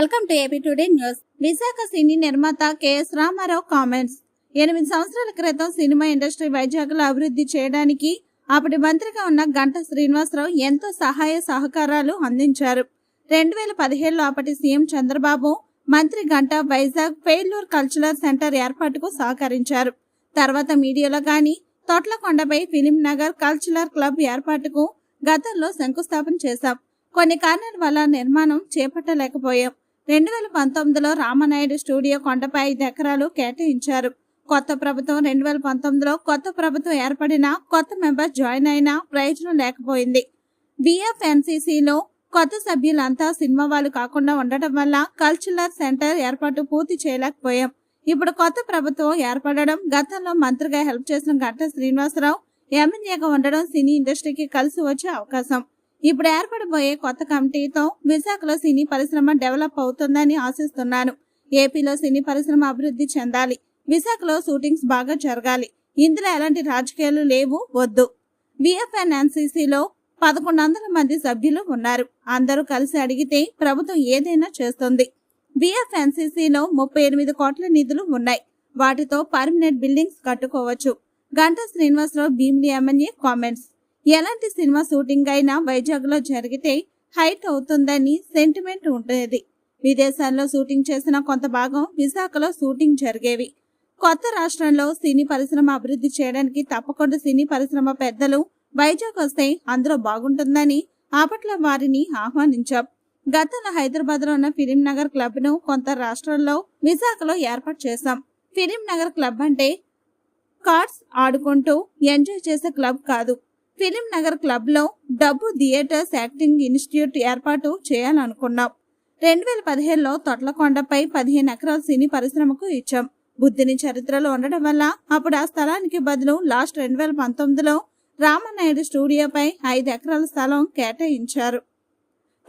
Welcome to AP today news. Visakha సినీ నిర్మాత K S Ramarao comments. ఎనిమిది సంవత్సరాల క్రితం సినిమా ఇండస్ట్రీ వైజాగ్లో అభివృద్ధి చేయడానికి అప్పటి మంత్రిగా ఉన్న గంట శ్రీనివాసరావు ఎంతో సహాయ సహకారాలు అందించారు. రెండు వేల పదిహేడులో అప్పటి సీఎం చంద్రబాబు మంత్రి గంట వైజాగ్ పేర్లూర్ కల్చరల్ సెంటర్ ఏర్పాటుకు సహకరించారు. తర్వాత మీడియాలో కానీ తొట్లకొండపై ఫిలిం నగర్ కల్చరల్ క్లబ్ ఏర్పాటుకు గతంలో శంకుస్థాపన చేశాం. కొన్ని కారణాల వల్ల నిర్మాణం చేపట్టలేకపోయాం. రెండు వేల పంతొమ్మిదిలో రామనాయుడు స్టూడియో కొండపై ఐదు ఎకరాలు కేటాయించారు. కొత్త ప్రభుత్వం రెండు వేల పంతొమ్మిదిలో కొత్త ప్రభుత్వం ఏర్పడిన కొత్త మెంబర్ జాయిన్ అయినా ప్రయోజనం లేకపోయింది. బిఎఫ్ఎన్సిసిలో కొత్త సభ్యులంతా సినిమా వాళ్ళు కాకుండా ఉండటం వల్ల కల్చరల్ సెంటర్ ఏర్పాటు పూర్తి చేయలేకపోయాం. ఇప్పుడు కొత్త ప్రభుత్వం ఏర్పడడం గతంలో మంత్రిగా హెల్ప్ చేసిన గంట శ్రీనివాసరావు ఎమ్మెల్యేగా ఉండడం సినీ ఇండస్ట్రీకి కలిసి వచ్చే అవకాశం. ఇప్పుడు ఏర్పడబోయే కొత్త కమిటీతో విశాఖలో సినీ పరిశ్రమ డెవలప్ అవుతుందని ఆశిస్తున్నాను. ఏపీలో సినీ పరిశ్రమ అభివృద్ధి చెందాలి. విశాఖలో షూటింగ్స్ బాగా జరగాలి. ఇందులో ఎలాంటి రాజకీయాలు లేవు వద్దు. బిఎఫ్ఎన్ఎన్సిసిలో పదకొండు వందల మంది సభ్యులు ఉన్నారు. అందరూ కలిసి అడిగితే ప్రభుత్వం ఏదైనా చేస్తుంది. బిఎఫ్ఎన్సిసిలో ముప్పై ఎనిమిది కోట్ల నిధులు ఉన్నాయి. వాటితో పర్మనెంట్ బిల్డింగ్స్ కట్టుకోవచ్చు. Ganta Srinivasarao Bheemili MLA comments. ఎలాంటి సినిమా షూటింగ్ అయినా వైజాగ్లో జరిగితే హైట్ అవుతుందని సెంటిమెంట్ ఉండేది విదేశాల్లో షూటింగ్ చేసిన కొంత భాగం విశాఖలో షూటింగ్ జరిగేవి. కొత్త రాష్ట్రంలో సినీ పరిశ్రమ అభివృద్ధి చేయడానికి తప్పకుండా సినీ పరిశ్రమ పెద్దలు వైజాగ్ వస్తే అందులో బాగుంటుందని అప్పట్లో వారిని ఆహ్వానించాం. గతంలో హైదరాబాద్లో ఉన్న ఫిలిం నగర్ క్లబ్ను కొంత రాష్ట్రాల్లో విశాఖలో ఏర్పాటు చేశాం. ఫిలిం నగర్ క్లబ్ అంటే కార్డ్స్ ఆడుకుంటూ ఎంజాయ్ చేసే క్లబ్ కాదు. ఫిలిం నగర్ క్లబ్లో డబ్బు థియేటర్స్ యాక్టింగ్ ఇన్స్టిట్యూట్ ఏర్పాటు చేయాలనుకున్నాం. రెండు వేల పదిహేడులో తొట్లకొండపై పదిహేను ఎకరాల సినీ పరిశ్రమకు ఇచ్చాం. బుద్ధిని చరిత్రలో ఉండడం వల్ల అప్పుడు ఆ స్థలానికి బదులు లాస్ట్ రెండు వేల పంతొమ్మిదిలో రామనాయుడు స్టూడియోపై ఐదు ఎకరాల స్థలం కేటాయించారు.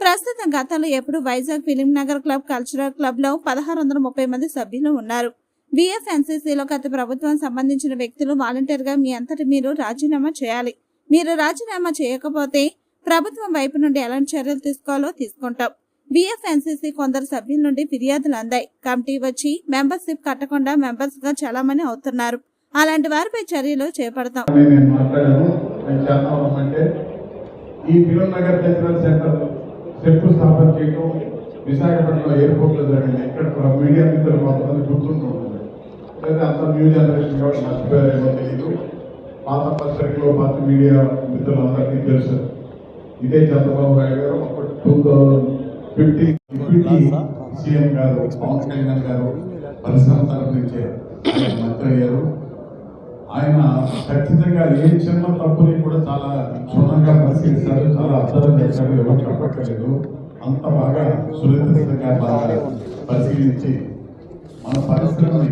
ప్రస్తుతం గతంలో ఎప్పుడు Vizag film Nagar club cultural క్లబ్లో పదహారు వందల ముప్పై మంది సభ్యులు ఉన్నారు. బీఎఫ్ఎన్సీసీలో గత ప్రభుత్వం సంబంధించిన వ్యక్తులు వాలంటీర్గా మీ అంతటి మీరు రాజీనామా చేయాలి. మీరు రాజీనామా చేయకపోతే ప్రభుత్వం వైపు నుండి ఎలాంటి చర్యలు తీసుకోవాలో తీసుకుంటాం. బిఎఫ్ఎన్సీసీ కొందరు సభ్యుల నుండి ఫిర్యాదులు అందాయి. కమిటీ వచ్చి మెంబర్షిప్ కట్టకుండా మెంబర్స్గా చాలామంది అవుతున్నారు. అలాంటి వారిపై చర్యలు చేపడతాం. ఈ ఫిలిం నగర్ కల్చరల్ సెంటర్ శంకుస్థాపన చేయడం విశాఖపట్నం ఎయిర్పోర్ట్లో జరిగింది. ఇక్కడ మీడియా మిత్రులు కొంతమంది గుర్తుంటూ లేదా అంత న్యూ జనరేషన్ కాబట్టి మర్చిపోయారేమో తెలియదు పాత పత్రికలో పాత మీడియా మిత్రులందరికీ తెలుసు. ఇదే చంద్రబాబు నాయుడు గారు ఒక two thousand fifty deputy CM గారు పవన్ కళ్యాణ్ గారు పరిశ్రమ తరఫు నుంచి మంత్రి అయ్యారు. ఆయన ఖచ్చితంగా ఏ చిన్న తప్పుని కూడా చాలా క్షుణ్ణంగా పరిశీలిస్తారు. చాలా అర్థం చేశారు ఎవరు చెప్పట్లేదు అంత బాగా సురక్షితంగా బాగా పరిశీలించి మన పరిశ్రమని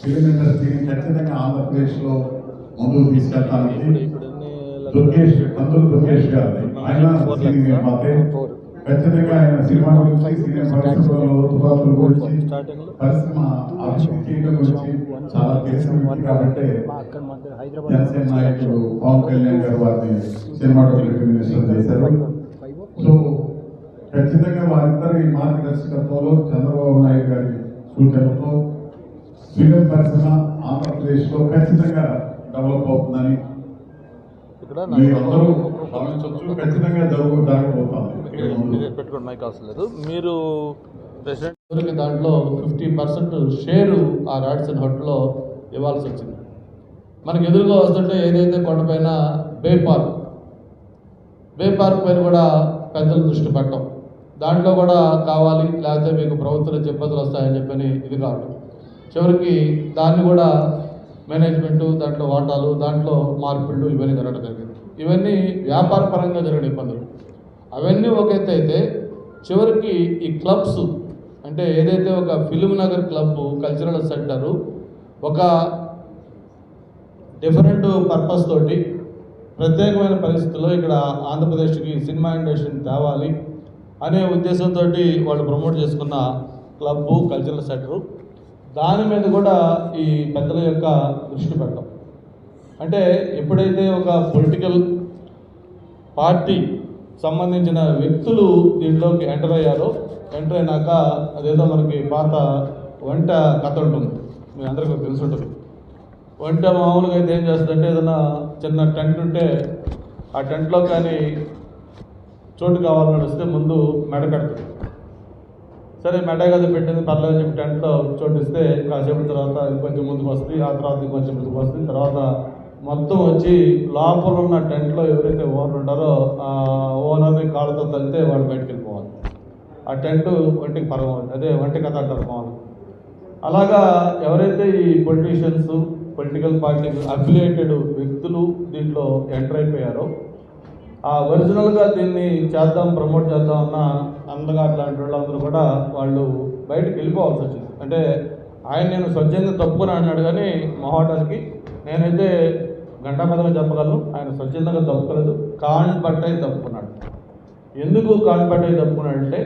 ఫిలిం ఇండస్ట్రీని ఖచ్చితంగా ఆంధ్రప్రదేశ్లో ముందుకు తీసుకెళ్ళడానికి దుర్గేష్ కందులు దుర్గేష్ గారు ఆయన సినీ నిర్మాతే ఖచ్చితంగా ఆయన సినిమా గురించి సినిమా పరిశ్రమలో తుపాకుల గురించి పరిశ్రమ అభివృద్ధి చేయడం గురించి చాలా తెలిసిన వ్యక్తి కాబట్టి జనసేన నాయకుడు పవన్ కళ్యాణ్ గారు వారిని సినిమాటోగ్రఫీ మినిస్టర్ చేశారు సో ఖచ్చితంగా వారిద్దరి మార్గదర్శకత్వంలో చంద్రబాబు నాయుడు గారి సూచనలతో ఫిలిం పరిశ్రమ ఆంధ్రప్రదేశ్లో ఖచ్చితంగా డెవలప్ అవుతుందని మీరందరూ ఖచ్చితంగా పెట్టుకోండి మైక్ అవసరం లేదు. మీరు ప్రెసిడెంట్ దాంట్లో ఫిఫ్టీ పర్సెంట్ షేరు ఆ రాడ్సన్ హట్లో ఇవ్వాల్సి వచ్చింది. మనకు ఎదురుగా వస్తుంటే ఏదైతే కొండపైన బే పార్క్ బే పార్క్ పైన కూడా పెద్దలు దృష్టి పెట్టం దాంట్లో కూడా కావాలి లేకపోతే మీకు ప్రభుత్వం ఇబ్బందులు వస్తాయని చెప్పని ఇది కాదు. చివరికి దాన్ని కూడా మేనేజ్మెంట్ దాంట్లో వాటాలు దాంట్లో మార్పులు ఇవన్నీ జరగడం జరిగింది. ఇవన్నీ వ్యాపార పరంగా జరిగిన ఇబ్బందులు. అవన్నీ ఒక ఎత్తు అయితే చివరికి ఈ క్లబ్స్ అంటే ఏదైతే ఒక film Nagar club cultural centre ఒక డిఫరెంట్ పర్పస్ తోటి ప్రత్యేకమైన పరిస్థితుల్లో ఇక్కడ ఆంధ్రప్రదేశ్కి సినిమా ఇండస్ట్రీని తేవాలి అనే ఉద్దేశంతో వాళ్ళు ప్రమోట్ చేసుకున్న క్లబ్బు కల్చరల్ సెంటరు. దాని మీద కూడా ఈ పెద్దల యొక్క దృష్టి పెట్టడం అంటే ఎప్పుడైతే ఒక పొలిటికల్ పార్టీ సంబంధించిన వ్యక్తులు దీంట్లోకి ఎంటర్ అయ్యారో ఎంటర్ అయినాక అదేదో మనకి పాత వంట కథ ఉంటుంది. మీ అందరికీ తెలిసి ఉంటుంది. వంట మామూలుగా అయితే ఏం చేస్తుందంటే ఏదైనా చిన్న టెంట్ ఉంటే ఆ టెంట్లో కానీ చోటు కావాలని వస్తే ముందు మెడ కడుతుంది. సరే మెడ కదా పెట్టింది పర్లేదు చెప్పి టెంట్లో చోటిస్తే కాసేపు తర్వాత ఇంకొంచెం ముందుకు వస్తుంది. ఆ తర్వాత ఇంకొంచెం ముందుకు వస్తుంది. తర్వాత మొత్తం వచ్చి లోపల ఉన్న టెంట్లో ఎవరైతే ఓనర్ ఉంటారో ఆ ఓనర్ని కాళ్ళతో తల్లితే వాడు బయటకు వెళ్ళిపోవాలి. ఆ టెంట్ వంటికి పరమ అదే వంటి కథ అంటారు మామూలు. అలాగా ఎవరైతే ఈ పొలిటీషియన్స్ పొలిటికల్ పార్టీకి అఫిలియేటెడ్ వ్యక్తులు దీంట్లో ఎంటర్ అయిపోయారో ఆ ఒరిజినల్గా దీన్ని చేద్దాం ప్రమోట్ చేద్దాం అన్న అందగా అట్లాంటి వాళ్ళందరూ కూడా వాళ్ళు బయటకు వెళ్ళిపోవాల్సి వచ్చింది. అంటే ఆయన నేను స్వచ్ఛంగా తప్పుని అన్నాడు కానీ మొహాటానికి నేనైతే గంటా పెద్దగా చెప్పగలను ఆయన స్వచ్ఛందంగా తప్పుకోలేదు కాన్ పట్టై తప్పుకున్నాడు. ఎందుకు కాన్ పట్టై తప్పుకున్నాడంటే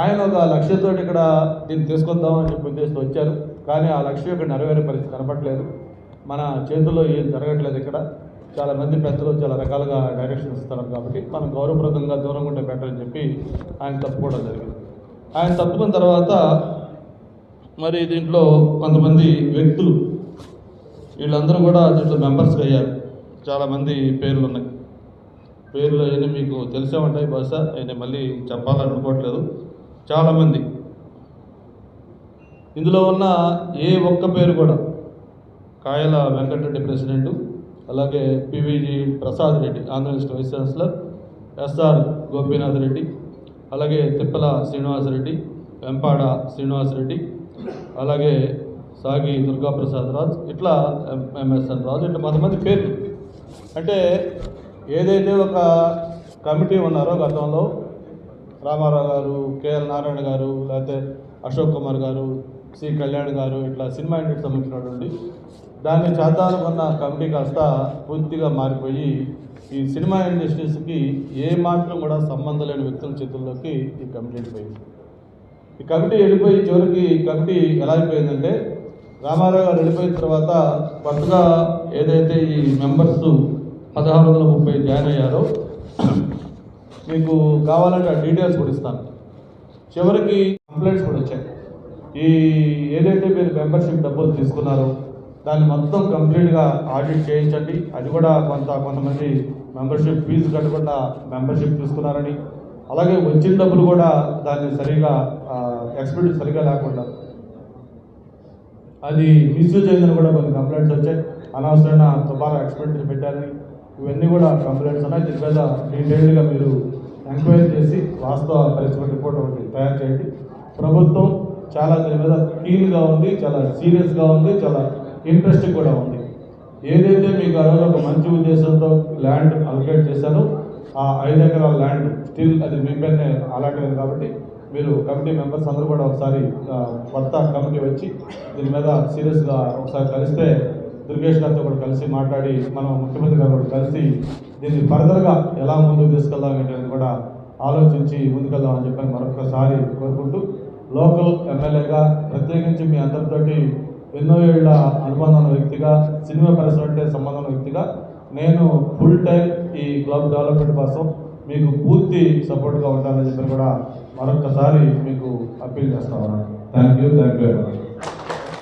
ఆయన ఒక లక్ష్యంతో ఇక్కడ దీన్ని తీసుకొద్దామని చెప్పి ఉద్దేశంతో వచ్చారు. కానీ ఆ లక్ష్యం ఇక్కడ నెరవేరే పరిస్థితి కనపట్లేదు మన చేతుల్లో ఏం జరగట్లేదు ఇక్కడ. చాలా మంది పెద్దలు చాలా రకాలుగా డైరెక్షన్ ఇస్తున్నారు కాబట్టి మనం గౌరవప్రదంగా దూరంగా ఉంటే బెటర్ అని చెప్పి ఆయన తప్పుకోవడం జరిగింది. ఆయన తప్పుకున్న తర్వాత మరి దీంట్లో కొంతమంది వ్యక్తులు వీళ్ళందరూ కూడా దీంట్లో మెంబర్స్గా అయ్యారు. చాలామంది పేర్లు ఉన్నాయి. పేర్లు అయినా మీకు తెలిసే ఉంటాయి బహుశా ఆయన మళ్ళీ చెప్పాలనుకోవట్లేదు. చాలామంది ఇందులో ఉన్న ఏ ఒక్క పేరు కూడా కాయల వెంకటరెడ్డి ప్రెసిడెంట్ అలాగే PVG Prasad Reddy Andhra Pradesh vice chancellor SR Gopinath Reddy అలాగే తిప్పల శ్రీనివాసరెడ్డి వెంపాడ శ్రీనివాసరెడ్డి అలాగే సాగి దుర్గాప్రసాద్ రాజ్ ఇట్లా ఎంఎస్ఎన్ రాజు ఇట్లా కొంతమంది పేర్లు. అంటే ఏదైతే ఒక కమిటీ ఉన్నారో గతంలో రామారావు గారు కేఎల్ నారాయణ గారు లేకపోతే అశోక్ కుమార్ గారు సి కళ్యాణ్ గారు ఇట్లా సినిమా ఇండస్ట్రీకి సంబంధించినటువంటి దాన్ని చేద్దామనుకున్న కమిటీ కాస్త పూర్తిగా మారిపోయి ఈ సినిమా ఇండస్ట్రీస్కి ఏ మాత్రం కూడా సంబంధం లేని వ్యక్తుల చేతుల్లోకి ఈ కమిటీ వెళ్ళిపోయింది. ఈ కమిటీ వెళ్ళిపోయి చివరికి ఈ కమిటీ ఎలా అయిపోయిందంటే రామారావు గారు వెళ్ళిపోయిన తర్వాత కొత్తగా ఏదైతే ఈ మెంబర్స్ పదహారు వందల ముప్పై జాయిన్ అయ్యారో మీకు కావాలంటే ఆ డీటెయిల్స్ కూడా ఇస్తాను. చివరికి కంప్లైంట్స్ కూడా వచ్చాయి. ఈ ఏదైతే మీరు మెంబర్షిప్ డబ్బులు తీసుకున్నారో దాన్ని మొత్తం కంప్లీట్గా ఆడిట్ చేయించండి. అది కూడా కొంత కొంతమంది మెంబర్షిప్ ఫీజు కట్టకుండా మెంబర్షిప్ తీసుకున్నారని అలాగే వచ్చిన డబ్బులు కూడా దాన్ని సరిగా ఎక్స్పెక్ట్ సరిగా లేకుండా. అది మిస్యూజ్ అయిందని కూడా కొన్ని కంప్లైంట్స్ వచ్చాయి. అనవసరమైన దుబారా ఎక్స్పెండిచర్ పెట్టారని. ఇవన్నీ కూడా కంప్లైంట్స్ ఉన్నాయి. దీని మీద డీటెయిల్డ్గా మీరు ఎంక్వైరీ చేసి వాస్తవ పరిస్థితి రిపోర్ట్ ఒకటి తయారు చేయండి. ప్రభుత్వం చాలా దీని మీద క్లీన్గా ఉంది చాలా సీరియస్గా ఉంది చాలా ఇంట్రెస్టింగ్ కూడా ఉంది. ఏదైతే మీకు ఆ రోజు ఒక మంచి ఉద్దేశంతో ల్యాండ్ అలొకేట్ చేశారో ఆ ఐదు ఎకరాల ల్యాండ్ స్టిల్ అది మీ పేరునే అలాంటిది కాబట్టి మీరు కమిటీ మెంబర్స్ అందరూ కూడా ఒకసారి కొత్త కమిటీ వచ్చి దీని మీద సీరియస్గా ఒకసారి కలిస్తే దుర్గేష్ గారితో కూడా కలిసి మాట్లాడి మనం ముఖ్యమంత్రి గారు కూడా కలిసి దీన్ని ఫర్దర్గా ఎలా ముందుకు తీసుకెళ్దాం ఏంటనేది కూడా ఆలోచించి ముందుకెళ్దాం అని చెప్పని మరొకసారి కోరుకుంటూ లోకల్ ఎమ్మెల్యేగా ప్రత్యేకించి మీ అందరితోటి ఎన్నో ఏళ్ళ అనుబంధం ఉన్న వ్యక్తిగా సినిమా పరిశ్రమ సంబంధం ఉన్న వ్యక్తిగా నేను ఫుల్ టైం ఈ క్లబ్ డెవలప్మెంట్ కోసం మీకు పూర్తి సపోర్ట్గా ఉంటానని చెప్పి కూడా మరొకసారి మీకు అప్పీల్ చేస్తా ఉన్నాను. Thank you thank you very much